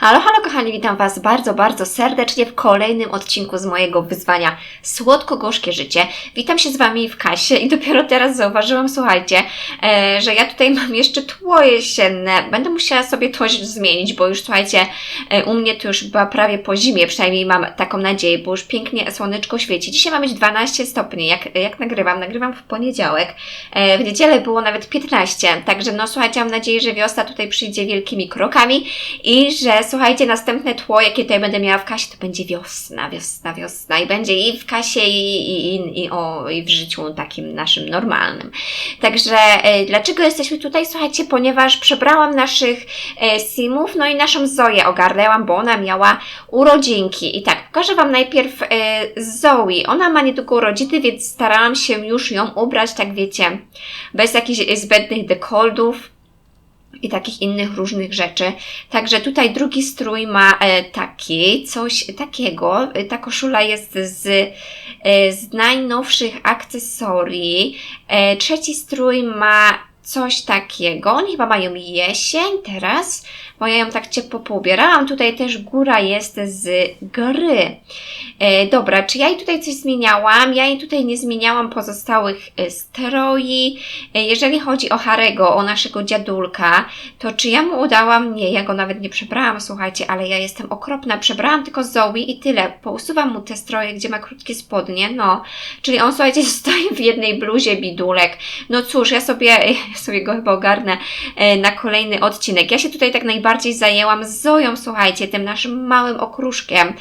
Halo, halo kochani, witam Was bardzo, bardzo serdecznie w kolejnym odcinku z mojego wyzwania Słodko-Gorzkie Życie. Witam się z Wami w kasie i dopiero teraz zauważyłam, słuchajcie, e, że ja tutaj mam jeszcze tło jesienne. Będę musiała sobie to zmienić, bo już słuchajcie, e, u mnie to już była prawie po zimie, przynajmniej mam taką nadzieję, bo już pięknie słoneczko świeci. Dzisiaj ma być 12 stopni, jak, jak nagrywam, nagrywam w poniedziałek. E, w niedzielę było nawet 15, także no słuchajcie, mam nadzieję, że wiosna tutaj przyjdzie wielkimi krokami i że słuchajcie, następne tło, jakie tutaj będę miała w kasie, to będzie wiosna, wiosna, wiosna i będzie i w kasie, i, i, i, i, o, i w życiu takim naszym normalnym. Także e, dlaczego jesteśmy tutaj? Słuchajcie, ponieważ przebrałam naszych e, simów, no i naszą Zoję ogarnęłam, bo ona miała urodzinki. I tak, pokażę Wam najpierw e, Zoe. Ona ma niedługo urodziny, więc starałam się już ją ubrać, tak wiecie, bez jakichś zbędnych dekoldów i takich innych różnych rzeczy. Także tutaj drugi strój ma e, taki, coś takiego. E, Ta koszula jest z, e, z najnowszych akcesorii. Trzeci strój ma coś takiego. Oni chyba mają jesień teraz, bo ja ją tak ciepło poubierałam. Tutaj też góra jest z gry. E, dobra, czy ja jej tutaj coś zmieniałam? Ja jej tutaj nie zmieniałam pozostałych e, stroi. E, jeżeli chodzi o Harego, o naszego dziadulka, to czy ja mu udałam? Nie, ja go nawet nie przebrałam, słuchajcie, ale ja jestem okropna. Przebrałam tylko Zoe i tyle. Pousuwam mu te stroje, gdzie ma krótkie spodnie, no. Czyli on, słuchajcie, stoi w jednej bluzie bidulek. No cóż, ja sobie, sobie go chyba ogarnę e, na kolejny odcinek. Ja się tutaj tak najbardziej zajęłam Zoją, słuchajcie, tym naszym małym okruszkiem.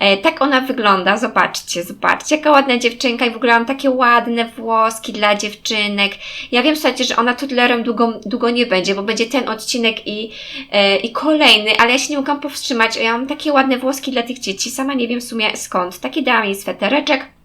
E, tak ona wygląda, zobaczcie, zobaczcie, jaka ładna dziewczynka i w ogóle mam takie ładne włoski dla dziewczynek. Ja wiem, słuchajcie, że ona tudlerem długo, długo nie będzie, bo będzie ten odcinek i, e, i kolejny, ale ja się nie mogłam powstrzymać. Ja mam takie ładne włoski dla tych dzieci, sama nie wiem w sumie skąd. Taki dałam jej swetereczek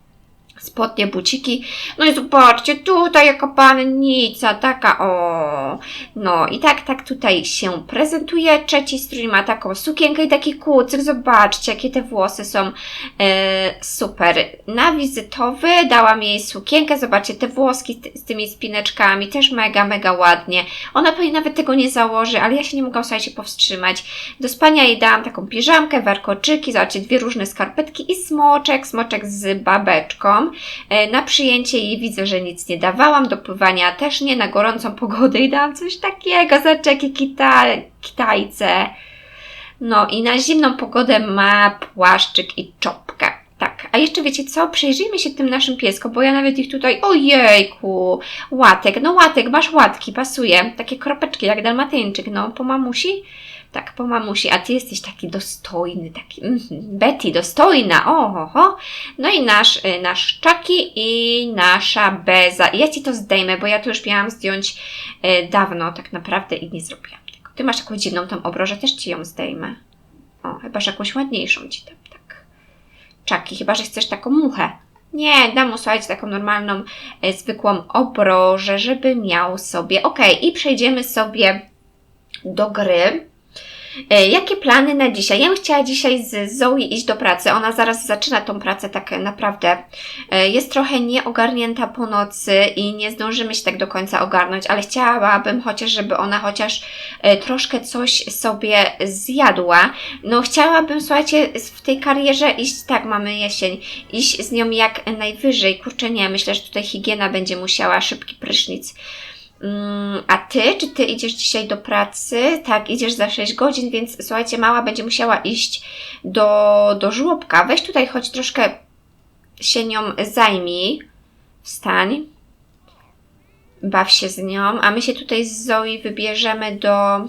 spodnie, buciki. No i zobaczcie, tutaj jaka pannica, taka o. No i tak, tak tutaj się prezentuje. Trzeci strój ma taką sukienkę i taki kucyk. Zobaczcie, jakie te włosy są e, super. Na wizytowy dałam jej sukienkę. Zobaczcie, te włoski z, tymi spineczkami też mega, mega ładnie. Ona pewnie nawet tego nie założy, ale ja się nie mogłam, słuchajcie, powstrzymać. Do spania jej dałam taką piżamkę, warkoczyki, zobaczcie, dwie różne skarpetki i smoczek, smoczek z babeczką. E, Na przyjęcie jej widzę, że nic nie dawałam, do pływania też nie, na gorącą pogodę i dałam coś takiego, zobaczcie jakie kita, kitajce. No i na zimną pogodę ma płaszczyk i czopkę. Tak, a jeszcze wiecie co? Przejrzyjmy się tym naszym pieskom, bo ja nawet ich tutaj, ojejku, łatek, no łatek, masz łatki, pasuje, takie kropeczki jak dalmatyńczyk, no, po mamusi? Tak, po mamusi, a ty jesteś taki dostojny, taki, mhm, Betty, dostojna, oho, no i nasz, y, nasz Chucky i nasza Beza. Ja ci to zdejmę, bo ja to już miałam zdjąć y, dawno tak naprawdę i nie zrobiłam tego. Ty masz jakąś dziwną tą obrożę, też ci ją zdejmę. O, chyba, że jakąś ładniejszą ci dam, tak. Chyba, że chcesz taką muchę. Nie, dam mu, słuchajcie, taką normalną, y, zwykłą obrożę, żeby miał sobie. Okej, i przejdziemy sobie do gry. E, Jakie plany na dzisiaj? Ja bym chciała dzisiaj z Zoe iść do pracy. Ona zaraz zaczyna tą pracę tak naprawdę. E, Jest trochę nieogarnięta po nocy i nie zdążymy się tak do końca ogarnąć, ale chciałabym chociaż, żeby ona chociaż e, troszkę coś sobie zjadła. No chciałabym, słuchajcie, w tej karierze iść, tak, mamy jesień, iść z nią jak najwyżej. Kurczę, nie, myślę, że tutaj higiena będzie musiała, szybki prysznic. Mm, A ty, czy ty idziesz dzisiaj do pracy? Tak, idziesz za 6 godzin, więc słuchajcie, mała będzie musiała iść do, do żłobka. Weź tutaj choć troszkę się nią zajmij. Wstań. Baw się z nią, a my się tutaj z Zoe wybierzemy do,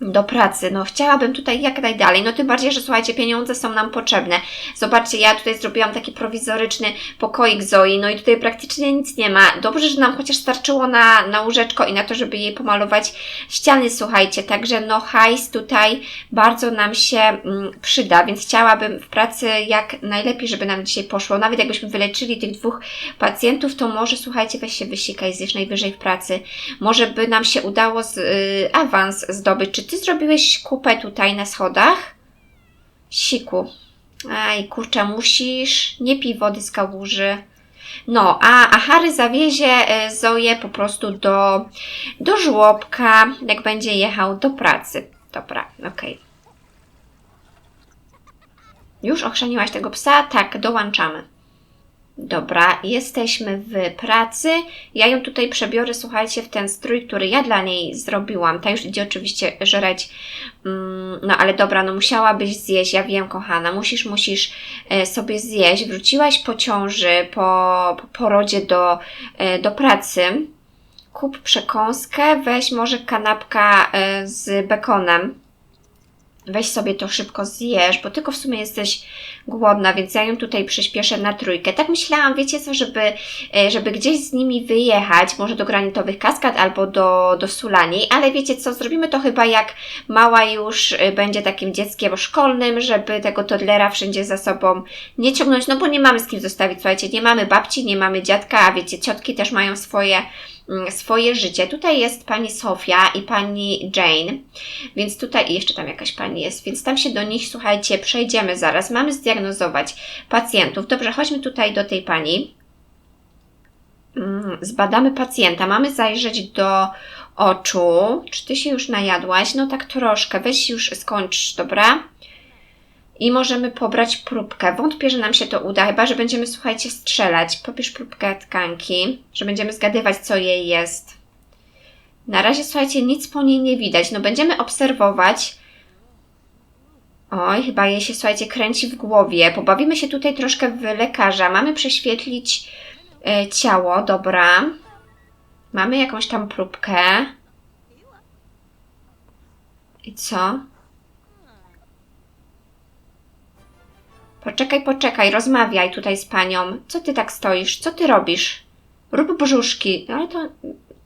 do pracy. No, chciałabym tutaj jak najdalej. No, tym bardziej, że słuchajcie, pieniądze są nam potrzebne. Zobaczcie, ja tutaj zrobiłam taki prowizoryczny pokoik Zoi, no i tutaj praktycznie nic nie ma. Dobrze, że nam chociaż starczyło na, na łóżeczko i na to, żeby jej pomalować ściany, słuchajcie. Także, no, hajs tutaj bardzo nam się mm, przyda, więc chciałabym w pracy jak najlepiej, żeby nam dzisiaj poszło. Nawet jakbyśmy wyleczyli tych dwóch pacjentów, to może, słuchajcie, weź się wysikaj, zjesz najwyżej w pracy. Może by nam się udało z, y, awans zdobyć. Czy ty zrobiłeś kupę tutaj na schodach? Siku. Aj, kurczę, musisz. Nie pij wody z kałuży. No, a, a Harry zawiezie e, Zoję po prostu do, do żłobka, jak będzie jechał do pracy. Dobra, okej. Już ochrzaniłaś tego psa? Tak, dołączamy. Dobra, jesteśmy w pracy. Ja ją tutaj przebiorę, słuchajcie, w ten strój, który ja dla niej zrobiłam. Ta już idzie oczywiście żreć. Mm, No ale dobra, no musiałabyś zjeść, ja wiem, kochana, musisz, musisz e, sobie zjeść. Wróciłaś po ciąży, po, po porodzie do, e, do pracy. Kup przekąskę, weź może kanapka e, z bekonem. Weź sobie to szybko zjesz, bo tylko w sumie jesteś głodna, więc ja ją tutaj przyspieszę na trójkę. Tak myślałam, wiecie co, żeby, e, żeby gdzieś z nimi wyjechać, może do granitowych kaskad albo do, do Sulani, ale wiecie co, zrobimy to chyba jak mała już e, będzie takim dzieckiem szkolnym, żeby tego toddlera wszędzie za sobą nie ciągnąć, no bo nie mamy z kim zostawić, słuchajcie, nie mamy babci, nie mamy dziadka, a wiecie, ciotki też mają swoje swoje życie. Tutaj jest pani Sofia i pani Jane, więc tutaj jeszcze tam jakaś pani jest, więc tam się do nich, słuchajcie, przejdziemy zaraz. Mamy zdiagnozować pacjentów. Dobrze, chodźmy tutaj do tej pani. Mm, Zbadamy pacjenta. Mamy zajrzeć do oczu. Czy ty się już najadłaś? No tak troszkę. Weź już skończ, dobra? I możemy pobrać próbkę. Wątpię, że nam się to uda, chyba że będziemy, słuchajcie, strzelać. Pobierz próbkę tkanki, że będziemy zgadywać, co jej jest. Na razie, słuchajcie, nic po niej nie widać. No będziemy obserwować. Oj, chyba jej się, słuchajcie, kręci w głowie. Pobawimy się tutaj troszkę w lekarza. Mamy prześwietlić e, ciało, dobra. Mamy jakąś tam próbkę. I co? Poczekaj, poczekaj, rozmawiaj tutaj z panią. Co ty tak stoisz? Co ty robisz? Rób brzuszki. Ale to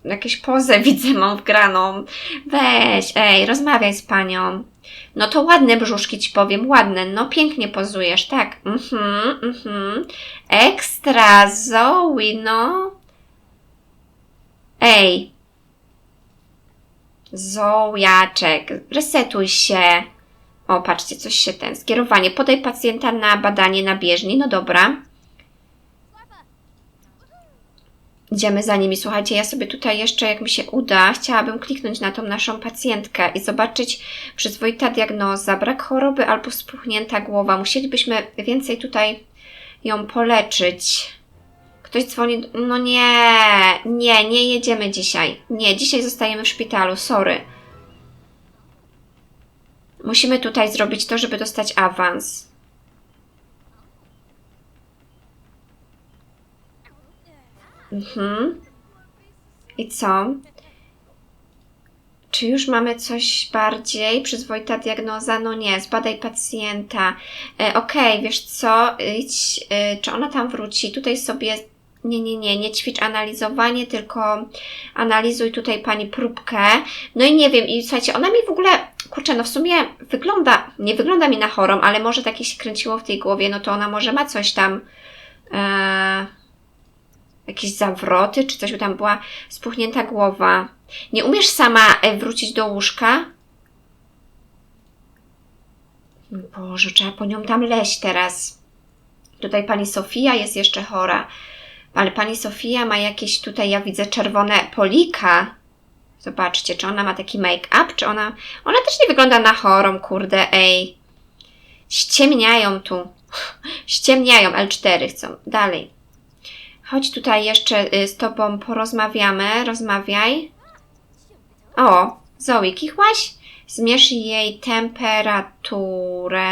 jakieś pozę widzę, mam wgraną. Weź, ej, rozmawiaj z panią. No to ładne brzuszki ci powiem, ładne. No pięknie pozujesz, tak. Mhm, mhm. Ekstra, Zoe, no. Ej. Zojaczek, resetuj się. O, patrzcie, coś się ten. Skierowanie. Podaj pacjenta na badanie na bieżni. No dobra. Idziemy za nimi. Słuchajcie, ja sobie tutaj jeszcze, jak mi się uda, chciałabym kliknąć na tą naszą pacjentkę i zobaczyć przyzwoita diagnoza, brak choroby albo spuchnięta głowa. Musielibyśmy więcej tutaj ją poleczyć. Ktoś dzwoni. No nie, nie, nie jedziemy dzisiaj. Nie, dzisiaj zostajemy w szpitalu. Sorry. Musimy tutaj zrobić to, żeby dostać awans. Mhm. I co? Czy już mamy coś bardziej? Przyzwoita diagnoza? No nie, zbadaj pacjenta. E, Okej, wiesz co? Idź, e, czy ona tam wróci? Tutaj sobie. Nie, nie, nie, nie ćwicz analizowanie, tylko analizuj tutaj pani próbkę. No i nie wiem, i słuchajcie, ona mi w ogóle, kurczę, no w sumie wygląda, nie wygląda mi na chorą, ale może takie się kręciło w tej głowie, no to ona może ma coś tam. E, jakieś zawroty, czy coś by tam była spuchnięta głowa. Nie umiesz sama e, wrócić do łóżka? Boże, trzeba po nią tam leść teraz. Tutaj pani Sofia jest jeszcze chora. Ale pani Sofia ma jakieś tutaj, ja widzę czerwone polika. Zobaczcie, czy ona ma taki make-up, czy ona... Ona też nie wygląda na chorą, kurde, ej. Ściemniają tu. Ściemniają, L4 chcą. Dalej. Chodź tutaj jeszcze y, z tobą porozmawiamy. Rozmawiaj. O, Zoe, kichłaś? Zmierz jej temperaturę.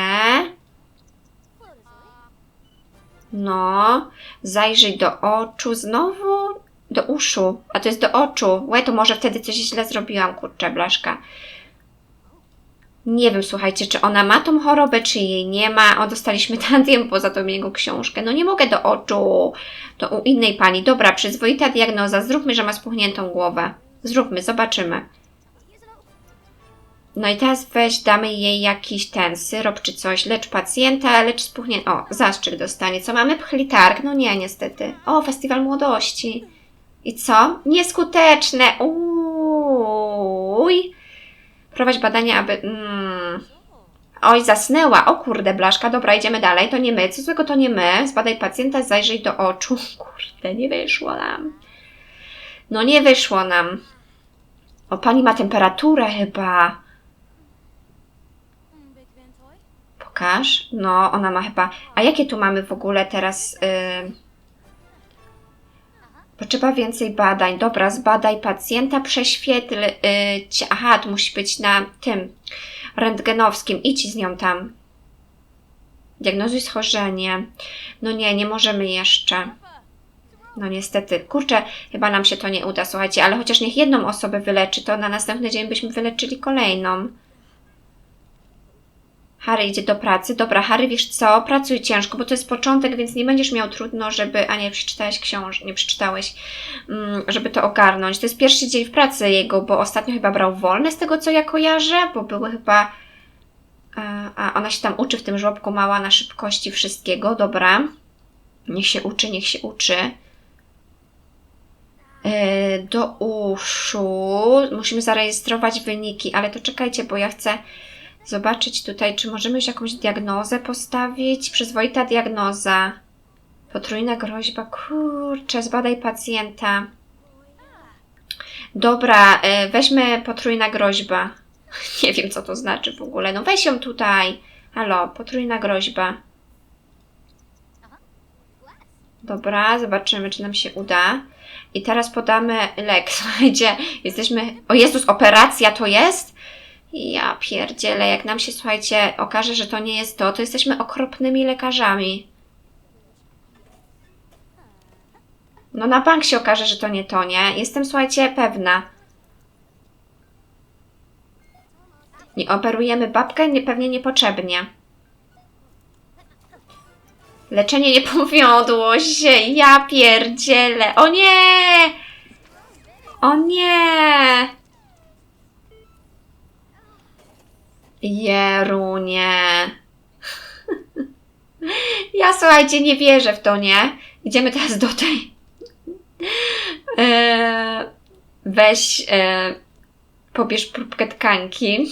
No, zajrzyj do oczu znowu. Do uszu, a to jest do oczu. Łe, to może wtedy coś źle zrobiłam, kurczę, blaszka. Nie wiem, słuchajcie, czy ona ma tą chorobę, czy jej nie ma. O, dostaliśmy tantiem poza tą jego książkę. No nie mogę do oczu. To u innej pani. Dobra, przyzwoita diagnoza. Zróbmy, że ma spuchniętą głowę. Zróbmy, zobaczymy. No i teraz weź, damy jej jakiś ten syrop czy coś. Lecz pacjenta, lecz spuchnięty. O, zastrzyk dostanie. Co mamy? Pchlitarg? No nie, niestety. O, festiwal młodości. I co? Nieskuteczne. Uj. Prowadź badania, aby... Mm. Oj, zasnęła. O kurde, blaszka. Dobra, idziemy dalej. To nie my. Co złego to nie my. Zbadaj pacjenta, zajrzyj do oczu. Kurde, nie wyszło nam. No nie wyszło nam. O, pani ma temperaturę chyba. Pokaż. No, ona ma chyba. A jakie tu mamy w ogóle teraz? Yy... Potrzeba więcej badań. Dobra, zbadaj pacjenta, prześwietl. Yy, aha, to musi być na tym rentgenowskim. Idź z nią tam. Diagnozuj schorzenie. No nie, nie możemy jeszcze. No niestety. Kurczę, chyba nam się to nie uda, słuchajcie, ale chociaż niech jedną osobę wyleczy, to na następny dzień byśmy wyleczyli kolejną. Harry idzie do pracy. Dobra, Harry, wiesz co? Pracuj ciężko, bo to jest początek, więc nie będziesz miał trudno, żeby. A nie, przeczytałeś książ, nie przeczytałeś, mm, żeby to ogarnąć. To jest pierwszy dzień w pracy jego, bo ostatnio chyba brał wolne z tego, co ja kojarzę, bo były chyba. A, a ona się tam uczy w tym żłobku mała na szybkości wszystkiego. Dobra. Niech się uczy, niech się uczy. Yy, Do uszu. Musimy zarejestrować wyniki, ale to czekajcie, bo ja chcę zobaczyć tutaj, czy możemy już jakąś diagnozę postawić. Przyzwoita diagnoza. Potrójna groźba. Kurczę, zbadaj pacjenta. Dobra, yy, weźmy potrójna groźba. Nie wiem, co to znaczy w ogóle. No weź ją tutaj. Halo, potrójna groźba. Dobra, zobaczymy, czy nam się uda. I teraz podamy lek. Słuchajcie, jesteśmy. O Jezus, operacja to jest? Ja pierdzielę, jak nam się, słuchajcie, okaże, że to nie jest to, to jesteśmy okropnymi lekarzami. No na bank się okaże, że to nie to, nie? Jestem, słuchajcie, pewna. Nie operujemy babkę nie, pewnie niepotrzebnie. Leczenie nie powiodło się. Ja pierdzielę. O nie! O nie! Jerunie. Ja słuchajcie, nie wierzę w to, nie? Idziemy teraz do tej. Eee, weź, e, pobierz próbkę tkanki.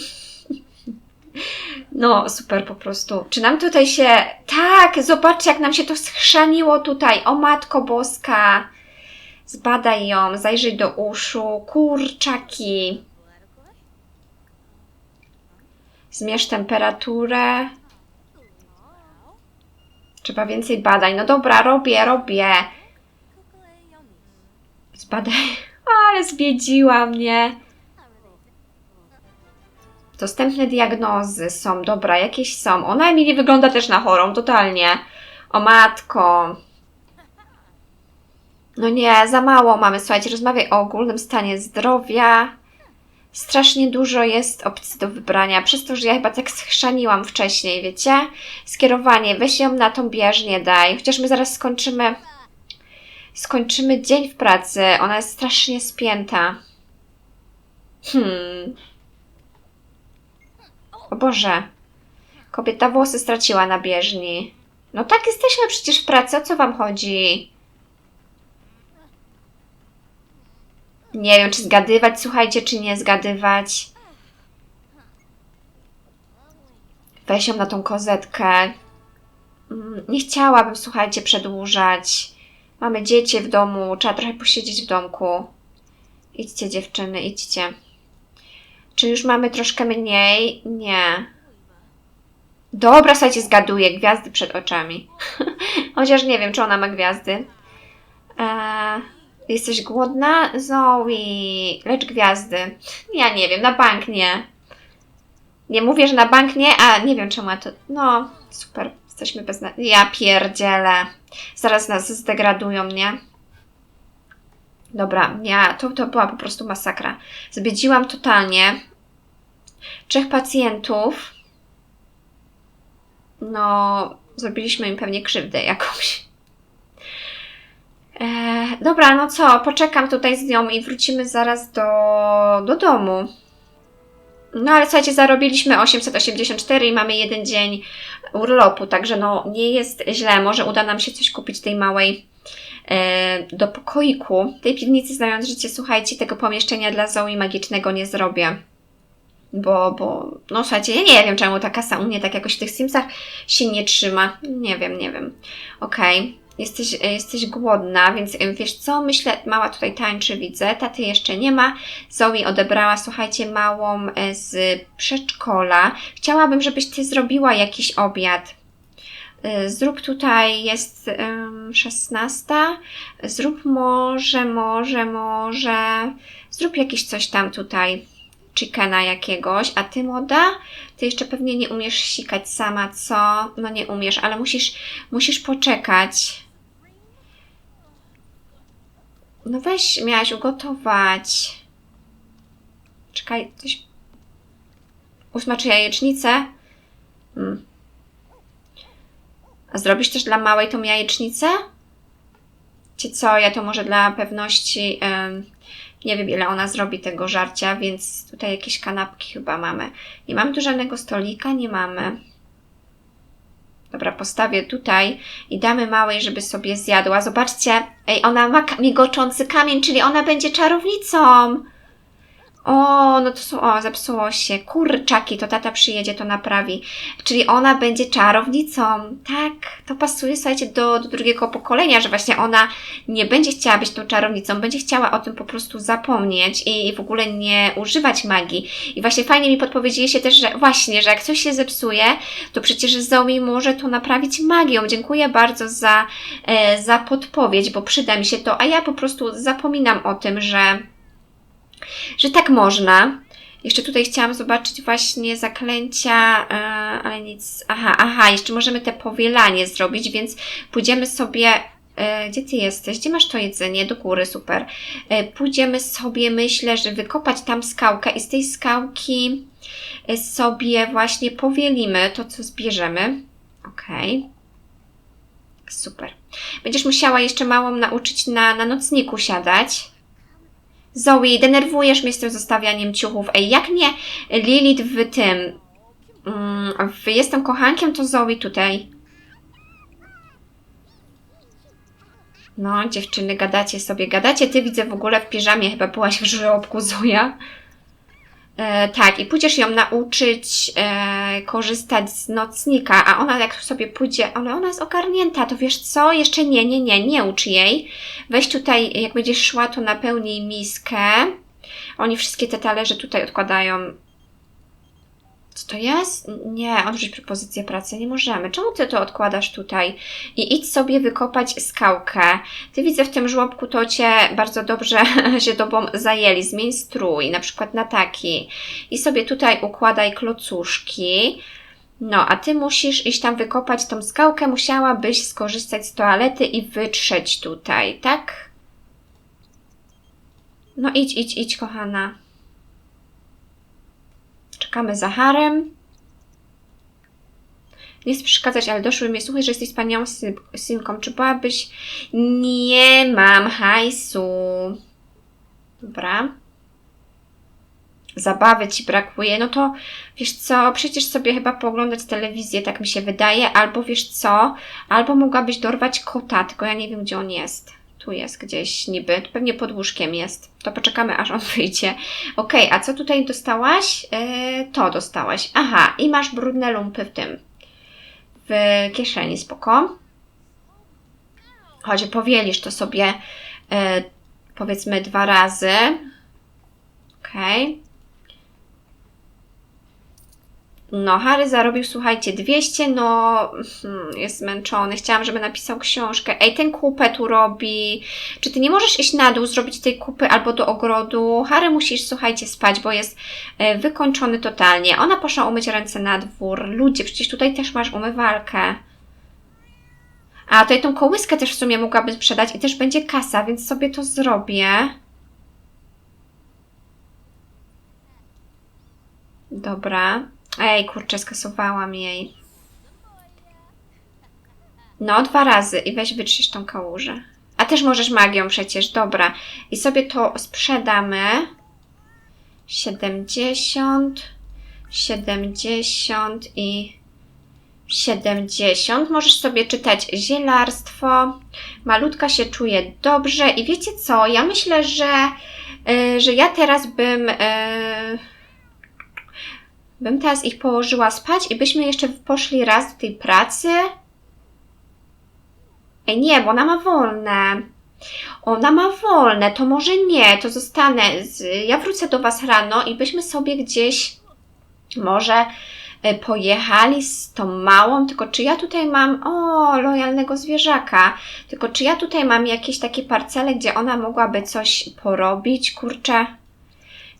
No, super po prostu. Czy nam tutaj się. Tak, zobaczcie, jak nam się to schrzaniło tutaj. O matko boska. Zbadaj ją, zajrzyj do uszu. Kurczaki. Zmierz temperaturę. Trzeba więcej badań. No dobra, robię, robię. Zbadaj. Ale zbiedziła mnie. Dostępne diagnozy są, dobra, jakieś są. Ona mi nie wygląda też na chorą, totalnie. O matko. No nie, za mało mamy. Słuchajcie, rozmawiaj o ogólnym stanie zdrowia. Strasznie dużo jest opcji do wybrania, przez to, że ja chyba tak schrzaniłam wcześniej, wiecie? Skierowanie, weź ją na tą bieżnię daj. Chociaż my zaraz skończymy skończymy dzień w pracy. Ona jest strasznie spięta. Hmm. O Boże. Kobieta włosy straciła na bieżni. No tak, jesteśmy przecież w pracy. O co wam chodzi? Nie wiem, czy zgadywać, słuchajcie, czy nie zgadywać. Weź ją na tą kozetkę. Mm, Nie chciałabym, słuchajcie, przedłużać. Mamy dzieci w domu, trzeba trochę posiedzieć w domku. Idźcie, dziewczyny, idźcie. Czy już mamy troszkę mniej? Nie. Dobra, słuchajcie, zgaduję. Gwiazdy przed oczami. Chociaż nie wiem, czy ona ma gwiazdy. Eee, jesteś głodna? Zoe, lecz gwiazdy. Ja nie wiem, na bank nie. Nie mówię, że na bank nie, a nie wiem czemu ja to... No, super. Jesteśmy bez... Ja pierdzielę. Zaraz nas zdegradują, nie? Dobra, ja, to, to była po prostu masakra. Zbiedziłam totalnie. Trzech pacjentów. No, zrobiliśmy im pewnie krzywdę jakąś. E, dobra, no co, poczekam tutaj z nią i wrócimy zaraz do, do domu. No ale słuchajcie, zarobiliśmy 884 i mamy jeden dzień urlopu, także no nie jest źle. Może uda nam się coś kupić tej małej e, do pokoiku. Tej piwnicy, znając życie, słuchajcie, tego pomieszczenia dla Zoe magicznego nie zrobię. Bo, bo, no słuchajcie, ja nie wiem, czemu ta kasa u mnie tak jakoś w tych Simsach się nie trzyma. Nie wiem, nie wiem. Okej. Jesteś, e, jesteś głodna, więc e, wiesz co, myślę, mała tutaj tańczy, widzę, taty jeszcze nie ma. Zoe odebrała, słuchajcie, małą e, z przedszkola. Chciałabym, żebyś Ty zrobiła jakiś obiad. Zrób tutaj, jest um, 16. Zrób może, może, może. Zrób jakieś coś tam tutaj. Chickena jakiegoś. A ty, młoda? Ty jeszcze pewnie nie umiesz sikać sama, co? No nie umiesz, ale musisz, musisz poczekać. No weź, miałaś ugotować. Czekaj, coś. Ósma czy jajecznicę? Hmm. A zrobisz też dla małej tą jajecznicę? Czy co, ja to może dla pewności, em, nie wiem ile ona zrobi tego żarcia, więc tutaj jakieś kanapki chyba mamy. Nie mamy tu żadnego stolika, nie mamy. Dobra, postawię tutaj i damy małej, żeby sobie zjadła. Zobaczcie, ej, ona ma migoczący kamień, czyli ona będzie czarownicą. O, no to są, o, zepsuło się. Kurczaki, to tata przyjedzie, to naprawi. Czyli ona będzie czarownicą. Tak, to pasuje, słuchajcie, do, do drugiego pokolenia, że właśnie ona nie będzie chciała być tą czarownicą, będzie chciała o tym po prostu zapomnieć i w ogóle nie używać magii. I właśnie fajnie mi podpowiedzieliście też, że właśnie, że jak coś się zepsuje, to przecież Zoe może to naprawić magią. Dziękuję bardzo za, e, za podpowiedź, bo przyda mi się to, a ja po prostu zapominam o tym, że że tak można. Jeszcze tutaj chciałam zobaczyć właśnie zaklęcia, e, ale nic. Aha, aha, jeszcze możemy te powielanie zrobić, więc pójdziemy sobie. e, Gdzie ty jesteś? Gdzie masz to jedzenie? Do góry, super. E, Pójdziemy sobie, myślę, że wykopać tam skałkę i z tej skałki sobie właśnie powielimy to, co zbierzemy. Okej. Super. Będziesz musiała jeszcze małą nauczyć na, na nocniku siadać. Zoe, denerwujesz mnie z tym zostawianiem ciuchów. Ej, jak nie Lilith w tym. Mm, w Jestem kochankiem, to Zoe tutaj. No, dziewczyny, gadacie sobie, gadacie. Ty widzę w ogóle w piżamie, chyba byłaś w żłobku, Zoja. E, tak, i pójdziesz ją nauczyć e, korzystać z nocnika, a ona jak sobie pójdzie, ale ona jest ogarnięta, to wiesz co? Jeszcze nie, nie, nie, nie ucz jej. Weź tutaj, jak będziesz szła, to napełnij miskę. Oni wszystkie te talerze tutaj odkładają. Co to jest? Nie, odrzuć propozycję pracy, nie możemy. Czemu ty to odkładasz tutaj? I idź sobie wykopać skałkę. Ty widzę w tym żłobku, to cię bardzo dobrze się tobą zajęli. Zmień strój, na przykład na taki. I sobie tutaj układaj klocuszki. No, a ty musisz iść tam wykopać tą skałkę. Musiałabyś skorzystać z toalety i wytrzeć tutaj, tak? No idź, idź, idź, kochana. Czekamy za Harem. Nie chcę przeszkadzać, ale doszły mnie słuchaj, że jesteś wspaniałą syn- synką. Czy byłabyś... Nie mam hajsu. Dobra. Zabawy ci brakuje. No to wiesz co, przecież sobie chyba pooglądać telewizję, tak mi się wydaje. Albo wiesz co, albo mogłabyś dorwać kota, tylko ja nie wiem, gdzie on jest. Tu jest gdzieś niby, pewnie pod łóżkiem jest. To poczekamy, aż on wyjdzie. Okej, a co tutaj dostałaś? Yy, to dostałaś. Aha, i masz brudne lumpy w tym. W kieszeni, spoko. Chodź, powielisz to sobie yy, powiedzmy dwa razy. Okej. No, Harry zarobił, słuchajcie, 200, no hmm, jest zmęczony. Chciałam, żeby napisał książkę. Ej, ten kupę tu robi. Czy ty nie możesz iść na dół, zrobić tej kupy albo do ogrodu? Harry musisz, słuchajcie, spać, bo jest e, wykończony totalnie. Ona poszła umyć ręce na dwór. Ludzie, przecież tutaj też masz umywalkę. A tutaj tą kołyskę też w sumie mogłabym sprzedać i też będzie kasa, więc sobie to zrobię. Dobra. Ej, kurczę, skasowałam jej. No, dwa razy i weź wytrzysz tą kałużę. A też możesz magią przecież, dobra. I sobie to sprzedamy. 70, 70 i 70. Możesz sobie czytać zielarstwo. Malutka się czuje dobrze. I wiecie co? Ja myślę, że, y, że ja teraz bym. y, bym teraz ich położyła spać i byśmy jeszcze poszli raz do tej pracy. Ej, nie, bo ona ma wolne. Ona ma wolne, to może nie, to zostanę. Z, ja wrócę do Was rano i byśmy sobie gdzieś może e, pojechali z tą małą, tylko czy ja tutaj mam, o, lojalnego zwierzaka, tylko czy ja tutaj mam jakieś takie parcele, gdzie ona mogłaby coś porobić, kurczę.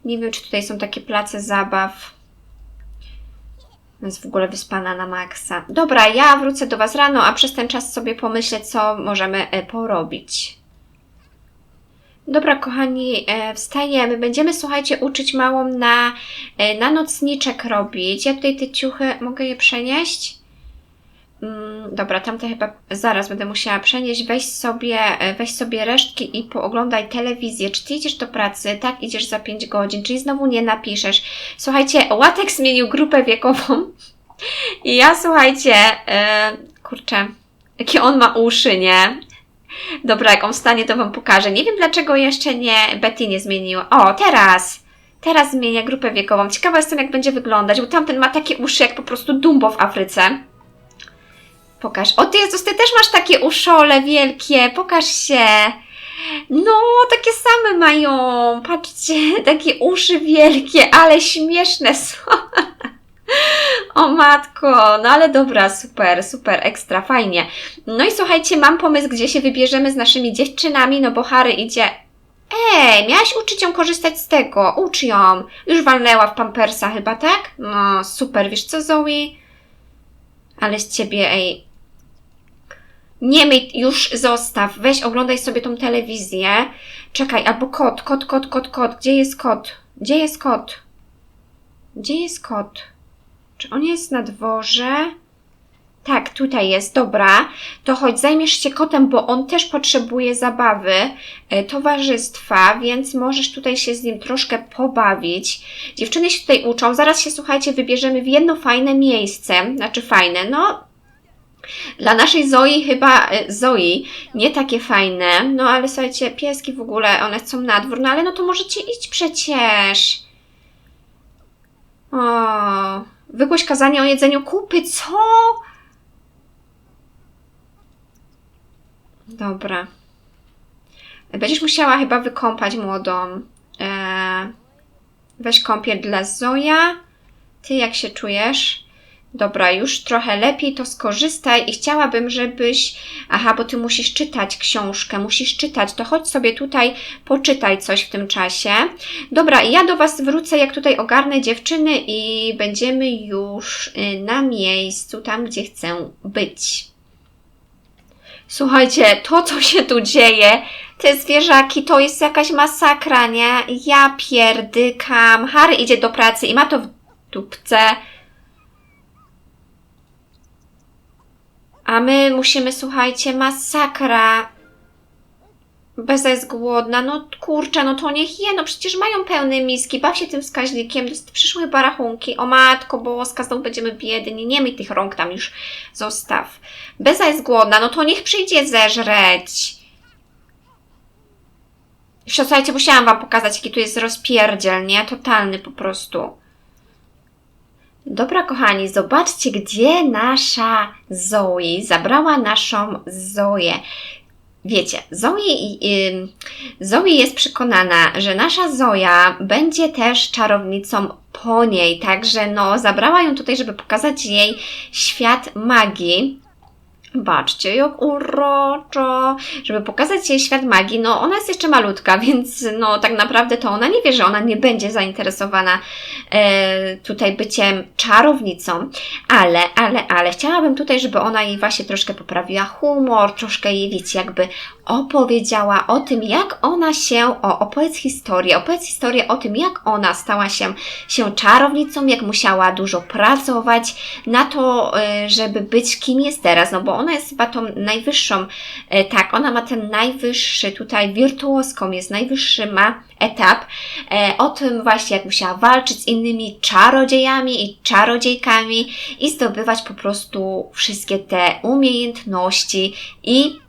Nie wiem, czy tutaj są takie place zabaw. Jest w ogóle wyspana na maksa. Dobra, ja wrócę do Was rano, a przez ten czas sobie pomyślę, co możemy e, porobić. Dobra, kochani, e, wstajemy. Będziemy, słuchajcie, uczyć małą na, e, na nocniczek robić. Ja tutaj te ciuchy, mogę je przenieść? Mm, dobra, tamte chyba zaraz będę musiała przenieść. Weź sobie, e, weź sobie resztki i pooglądaj telewizję. Czy ty idziesz do pracy? Tak, idziesz za 5 godzin, czyli znowu nie napiszesz. Słuchajcie, Łatek zmienił grupę wiekową. I ja, słuchajcie, e, kurczę, jakie on ma uszy, nie? Dobra, jak on wstanie, to Wam pokażę. Nie wiem, dlaczego jeszcze nie Betty nie zmieniła. O, teraz! Teraz zmienia grupę wiekową. Ciekawa jestem, jak będzie wyglądać, bo tamten ma takie uszy, jak po prostu Dumbo w Afryce. Pokaż. O, Ty Jezus, Ty też masz takie uszole wielkie. Pokaż się. No, takie same mają. Patrzcie, takie uszy wielkie, ale śmieszne są. O matko, no ale dobra, super, super, ekstra, fajnie. No i słuchajcie, mam pomysł, gdzie się wybierzemy z naszymi dziewczynami, no bo Harry idzie... Ej, miałaś uczyć ją korzystać z tego, ucz ją. Już walnęła w pampersa chyba, tak? No, super, wiesz co Zoe? Ale z ciebie, ej... Nie myj, już zostaw, weź oglądaj sobie tą telewizję. Czekaj, albo kot, kot, kot, kot, kot, gdzie jest kot? Gdzie jest kot? Gdzie jest kot? Czy on jest na dworze? Tak, tutaj jest, dobra. To chodź, zajmiesz się kotem, bo on też potrzebuje zabawy, e, towarzystwa, więc możesz tutaj się z nim troszkę pobawić. Dziewczyny się tutaj uczą, zaraz się, słuchajcie, wybierzemy w jedno fajne miejsce, znaczy fajne, no dla naszej Zoi chyba, e, Zoi, nie takie fajne, no ale słuchajcie, pieski w ogóle, one chcą na dwór, no ale no to możecie iść przecież. O, wygłoś kazanie o jedzeniu kupy, co? Dobra. Będziesz musiała chyba wykąpać młodą. Eee, weź kąpiel dla Zoja. Ty jak się czujesz? Dobra, już trochę lepiej to skorzystaj i chciałabym, żebyś. Aha, bo ty musisz czytać książkę, musisz czytać. To chodź sobie tutaj, poczytaj coś w tym czasie. Dobra, ja do Was wrócę, jak tutaj ogarnę dziewczyny i będziemy już y, na miejscu, tam gdzie chcę być. Słuchajcie, to co się tu dzieje, te zwierzaki, to jest jakaś masakra, nie? Ja pierdykam. Harry idzie do pracy i ma to w dupce. A my musimy, słuchajcie, masakra. Beza jest głodna, no kurczę, no to niech je, no przecież mają pełne miski, baw się tym wskaźnikiem, przyszły chyba rachunki, o matko boska, znowu będziemy biedni, nie miej tych rąk tam już, zostaw. Beza jest głodna, no to niech przyjdzie zeżreć. Słuchajcie, musiałam Wam pokazać, jaki tu jest rozpierdziel, nie? Totalny po prostu. Dobra, kochani, zobaczcie, gdzie nasza Zoe zabrała naszą Zoję. Wiecie, Zoe, yy, Zoe jest przekonana, że nasza Zoja będzie też czarownicą po niej, także no, zabrała ją tutaj, żeby pokazać jej świat magii. Baczcie, jak uroczo, żeby pokazać jej świat magii. No, ona jest jeszcze malutka, więc no, tak naprawdę to ona nie wie, że ona nie będzie zainteresowana e, tutaj byciem czarownicą, ale, ale, ale chciałabym tutaj, żeby ona jej właśnie troszkę poprawiła humor, troszkę jej, wiecie, jakby opowiedziała o tym, jak ona się, o, opowiedz historię, opowiedz historię o tym, jak ona stała się, się czarownicą, jak musiała dużo pracować na to, e, żeby być kim jest teraz, no bo ona jest chyba tą najwyższą, e, tak, ona ma ten najwyższy tutaj, wirtuoską jest, najwyższy ma etap, e, o tym właśnie, jak musiała walczyć z innymi czarodziejami i czarodziejkami i zdobywać po prostu wszystkie te umiejętności i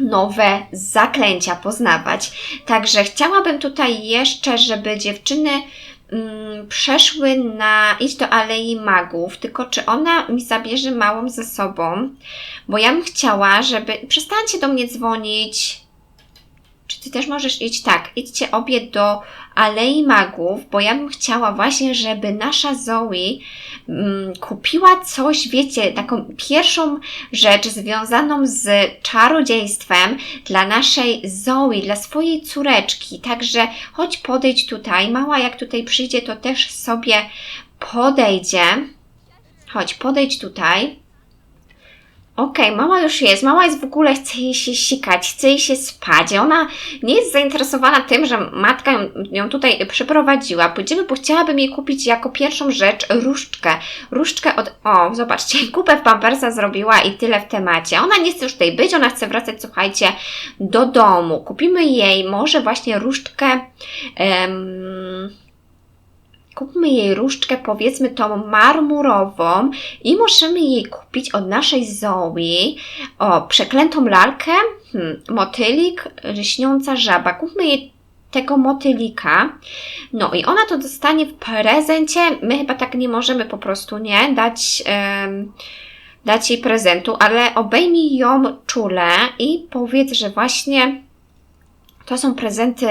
nowe zaklęcia poznawać. Także chciałabym tutaj jeszcze, żeby dziewczyny przeszły na iść do Alei Magów, tylko czy ona mi zabierze małą ze sobą, bo ja bym chciała, żeby... Przestańcie do mnie dzwonić. Czy ty też możesz iść? Tak, idźcie obie do Alei Magów, bo ja bym chciała właśnie, żeby nasza Zoe mm, kupiła coś, wiecie, taką pierwszą rzecz związaną z czarodziejstwem dla naszej Zoe, dla swojej córeczki. Także chodź podejdź tutaj. Mała jak tutaj przyjdzie, to też sobie podejdzie. Chodź, podejdź tutaj. Okej, mama już jest. Mama jest w ogóle, chce jej się sikać, chce jej się spać. Ona nie jest zainteresowana tym, że matka ją, ją tutaj przyprowadziła. Pójdziemy, bo chciałabym jej kupić jako pierwszą rzecz różdżkę. Różdżkę od... O, zobaczcie, kupę w Pampersa zrobiła i tyle w temacie. Ona nie chce już tutaj być, ona chce wracać, słuchajcie, do domu. Kupimy jej może właśnie różdżkę... em, Kupmy jej różdżkę, powiedzmy tą marmurową i możemy jej kupić od naszej Zoe o przeklętą lalkę, hmm, motylik, lśniąca żaba. Kupmy jej tego motylika. No i ona to dostanie w prezencie. My chyba tak nie możemy po prostu, nie? Dać, dać jej prezentu, ale obejmij ją czule i powiedz, że właśnie to są prezenty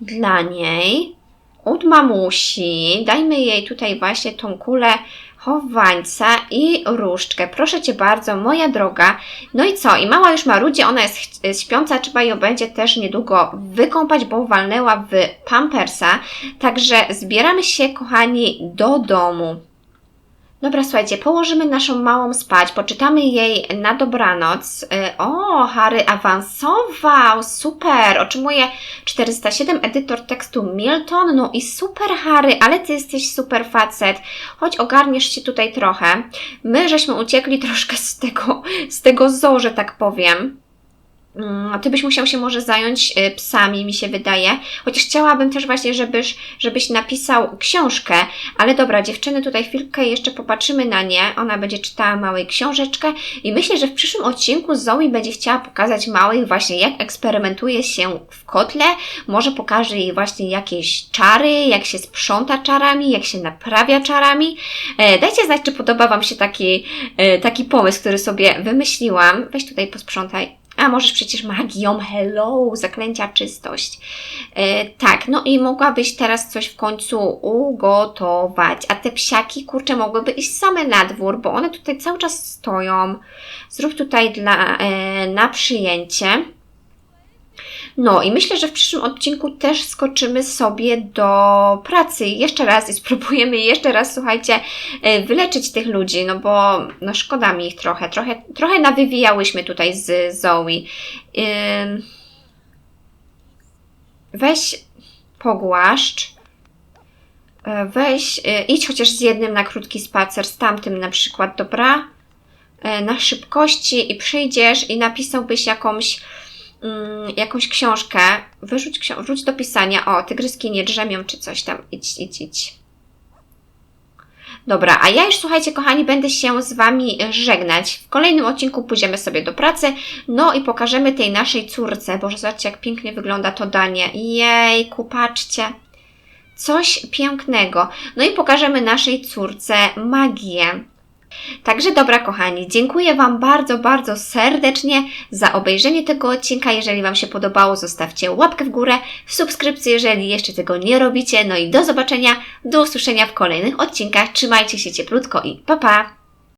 dla niej od mamusi. Dajmy jej tutaj właśnie tą kulę chowańca i różdżkę. Proszę Cię bardzo, moja droga. No i co? I mała już marudzi, ona jest śpiąca, trzeba ją będzie też niedługo wykąpać, bo walnęła w pampersa. Także zbieramy się, kochani, do domu. Dobra, słuchajcie, położymy naszą małą spać, poczytamy jej na dobranoc. Y, O, Harry awansował, super, otrzymuje 407 edytor tekstu Milton, no i super Harry, ale Ty jesteś super facet, choć ogarniesz się tutaj trochę. My żeśmy uciekli troszkę z tego, z tego zoo, że tak powiem. Mm, Ty byś musiał się może zająć y, psami, mi się wydaje. Chociaż chciałabym też właśnie, żebyś, żebyś napisał książkę. Ale dobra, dziewczyny, tutaj chwilkę jeszcze popatrzymy na nie. Ona będzie czytała małej książeczkę i myślę, że w przyszłym odcinku Zoe będzie chciała pokazać małej właśnie, jak eksperymentuje się w kotle. Może pokaże jej właśnie jakieś czary, jak się sprząta czarami, jak się naprawia czarami. E, dajcie znać, czy podoba Wam się taki, e, taki pomysł, który sobie wymyśliłam. Weź tutaj posprzątaj. A możesz przecież magią, hello, zaklęcia czystość. E, tak, no i mogłabyś teraz coś w końcu ugotować. A te psiaki, kurczę, mogłyby iść same na dwór, bo one tutaj cały czas stoją. Zrób tutaj dla, e, na przyjęcie. No i myślę, że w przyszłym odcinku też skoczymy sobie do pracy jeszcze raz i spróbujemy jeszcze raz, słuchajcie, e, wyleczyć tych ludzi, no bo no szkoda mi ich trochę, trochę, trochę nawywijałyśmy tutaj z Zoe. Weź pogłaszcz, E, weź, e, idź chociaż z jednym na krótki spacer, z tamtym na przykład, dobra? Na szybkości i przyjdziesz i napisałbyś jakąś jakąś książkę, wyrzuć wróć do pisania, o, tygryski nie drzemią, czy coś tam, idź, idź, idź. Dobra, a ja już słuchajcie, kochani, będę się z Wami żegnać. W kolejnym odcinku pójdziemy sobie do pracy, no i pokażemy tej naszej córce. Boże, zobaczcie, jak pięknie wygląda to danie. Jej, patrzcie. Coś pięknego. No i pokażemy naszej córce magię. Także dobra, kochani, dziękuję Wam bardzo, bardzo serdecznie za obejrzenie tego odcinka. Jeżeli Wam się podobało, zostawcie łapkę w górę, subskrypcję, jeżeli jeszcze tego nie robicie. No i do zobaczenia, do usłyszenia w kolejnych odcinkach. Trzymajcie się cieplutko i pa pa!